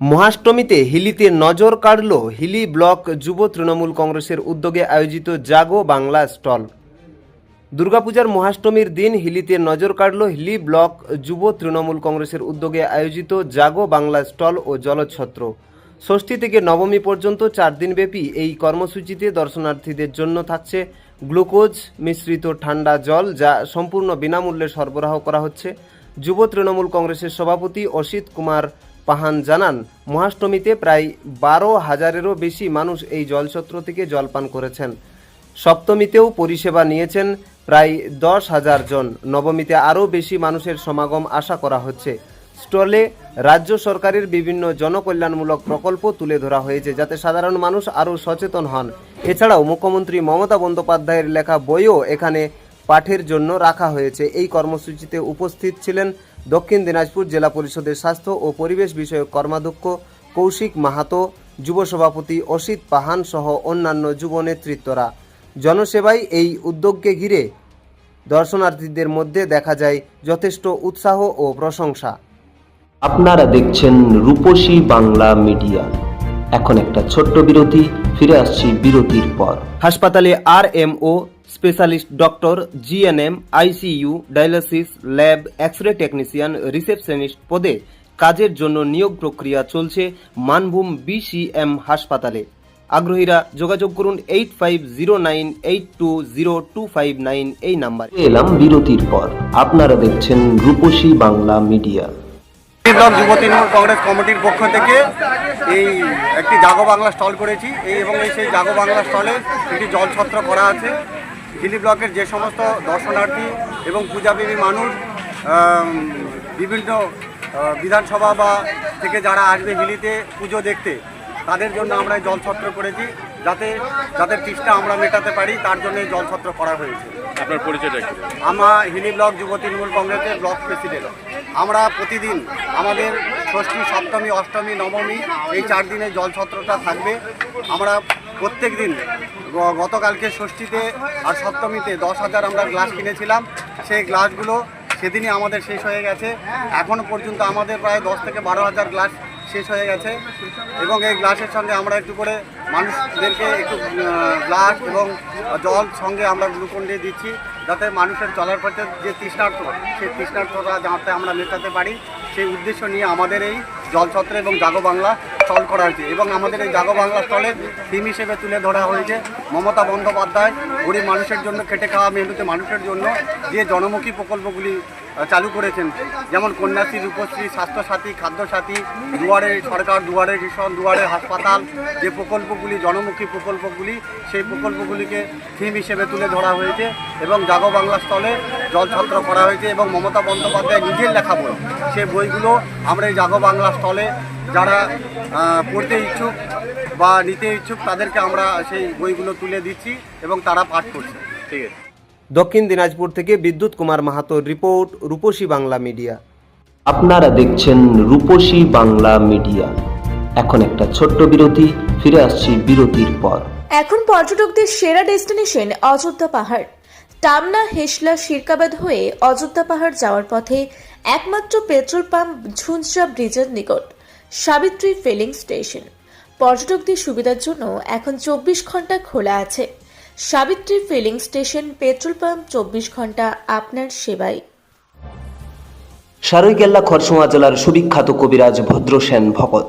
মহাষ্টমীতে হিলিতে নজর কাড়ল হিলি ব্লক যুব তৃণমূল কংগ্রেসের উদ্যোগে আয়োজিত জাগো বাংলা স্টল। দুর্গাপূজার মহাষ্টমীর দিন হিলিতে নজর কাড়ল হিলি ব্লক যুব তৃণমূল কংগ্রেসের উদ্যোগে আয়োজিত জাগো বাংলা স্টল ও জলছত্র। ষষ্ঠী থেকে নবমী পর্যন্ত চার দিনব্যাপী এই কর্মসূচিতে দর্শনার্থীদের জন্য থাকছে গ্লুকোজ, মিশ্রিত ঠান্ডা জল যা সম্পূর্ণ বিনামূল্যে সরবরাহ করা হচ্ছে। যুব তৃণমূল কংগ্রেসের সভাপতি অসিত কুমার পাহান জানান, মহাষ্টমীতে প্রায় বারো হাজারেরও বেশি মানুষ এই জলছত্র থেকে জলপান করেছেন। সপ্তমীতেও পরিষেবা নিয়েছেন প্রায় দশ হাজার জন। নবমীতে আরও বেশি মানুষের সমাগম আশা করা হচ্ছে। স্টলে রাজ্য সরকারের বিভিন্ন জনকল্যাণমূলক প্রকল্প তুলে ধরা হয়েছে যাতে সাধারণ মানুষ আরও সচেতন হন। এছাড়াও মুখ্যমন্ত্রী মমতা বন্দ্যোপাধ্যায়ের লেখা বইও এখানে পাঠের জন্য রাখা হয়েছে। এই কর্মসূচিতে উপস্থিত ছিলেন দক্ষিণ দিনাজপুর জেলা পরিষদের স্বাস্থ্য ও পরিবেশ বিষয়ক কর্মাধ্যক্ষ কৌশিক মাহাতো যুব সভাপতি অসিত পাহান সহ অন্যান্য যুব নেতৃত্বরা। জনসেবায় এই উদ্যোগকে ঘিরে দর্শনার্থীদের মধ্যে দেখা যায় যথেষ্ট উৎসাহ ও প্রশংসা। আপনারা দেখছেন রূপসী বাংলা মিডিয়া। এখন একটা ছোট্ট বিরতি ফিরে আসছি বিরতির পর। হাসপাতালে R M O specialist doctor GNM ICU dialysis lab X ray technician receptionist পদে কাজের জন্য নিয়োগ প্রক্রিয়া চলছে মানভূম বিসিএম হাসপাতালে। আগ্রহীরা যোগাযোগ করুন eight five zero nine eight two zero two five nine এই নাম্বার। এলাম বিরতির পর। আপনারা দেখছেন রূপসী বাংলা মিডিয়া। ব্লক যুব তৃণমূল কংগ্রেস কমিটির পক্ষ থেকে এই একটি জাগো বাংলা স্টল করেছি। এই এবং এই সেই জাগো বাংলা স্টলে একটি জলছত্র করা আছে। হিলি ব্লকের যে সমস্ত দর্শনার্থী এবং পূজাপ্রেমী মানুষ বিভিন্ন বিধানসভা বা থেকে যারা আসবে হিলিতে পুজো দেখতে তাদের জন্য আমরা জলছত্র করেছি যাতে যাদের তৃষ্ণা আমরা মেটাতে পারি তার জন্য জলছত্র করা হয়েছে। আপনার পরিচয়টা কি আমার হিলি ব্লক যুব তৃণমূল কংগ্রেসের ব্লক প্রেসিডেন্ট। আমরা প্রতিদিন আমাদের ষষ্ঠী সপ্তমী অষ্টমী নবমী এই চার দিনে জলছত্রটা থাকবে। আমরা প্রত্যেক দিন গতকালকে ষষ্ঠীতে আর সপ্তমীতে দশ হাজার আমরা গ্লাস কিনেছিলাম। সেই গ্লাসগুলো সেদিনই আমাদের শেষ হয়ে গেছে। এখনও পর্যন্ত আমাদের প্রায় দশ থেকে বারো হাজার গ্লাস শেষ হয়ে গেছে। এবং এই গ্লাসের সঙ্গে আমরা একটু করে মানুষদেরকে একটু গ্লাস এবং জল সঙ্গে আমরা গ্লুকন দিয়ে দিচ্ছি, যাতে মানুষের চলার পথে যে তৃষ্ণার্থ, সেই তৃষ্ণার্থটা যাতে আমরা মেটাতে পারি। সেই উদ্দেশ্য নিয়ে আমাদের এই জলছত্র এবং জাগো বাংলা স্টল করা হয়েছে এবং আমাদের এই জাগো বাংলা স্টলের থিম হিসেবে তুলে ধরা হয়েছে মমতা বন্দ্যোপাধ্যায় গরিব মানুষের জন্য খেটে খাওয়া মেহনতি মানুষের জন্য যে জনমুখী প্রকল্পগুলি চালু করেছেন। যেমন কন্যাশ্রী, রূপশ্রী, স্বাস্থ্যসাথী, খাদ্যসাথী, দুয়ারে সরকার, দুয়ারে রেশন, দুয়ারে হাসপাতাল, যে প্রকল্পগুলি, জনমুখী প্রকল্পগুলি, সেই প্রকল্পগুলিকে থিম হিসেবে তুলে ধরা হয়েছে এবং জাগো বাংলা স্থলে জলছত্র করা হয়েছে এবং মমতা বন্দ্যোপাধ্যায় নিজের লেখা বই, সেই বইগুলো আমরা এই জাগো বাংলা স্থলে যারা পড়তে ইচ্ছুক বা নিতে ইচ্ছুক তাদেরকে আমরা সেই বইগুলো তুলে দিচ্ছি এবং তারা পাঠ করছে। ঠিক আছে। দক্ষিণ দিনাজপুর থেকে বিদ্যুৎ কুমার মাহাতোর রিপোর্ট রূপসী বাংলা মিডিয়া। আপনারা দেখছেন রূপসী বাংলা মিডিয়া। এখন একটা ছোট্ট বিরতি ফিরে আসছি বিরতির পর। এখন পর্যটকদের সেরা ডেস্টিনেশন অযোধ্যা পাহাড়। টামনা, হেসলা, শিরকাবাদ হয়ে অযোধ্যা পাহাড় যাওয়ার পথে একমাত্র পেট্রোল পাম্প ঝুনঝা ব্রিজের নিকট, সাবিত্রী ফিলিং স্টেশন। পর্যটকদের সুবিধার জন্য এখন চব্বিশ ঘণ্টা খোলা আছে। Savitri filling station petrol pump চব্বিশ ঘণ্টা আপনার সেবায়। সারৈকেল্লা খরসোয়া জেলার সুবিখ্যাত কবিরাজ Bhadrasen Bhakat.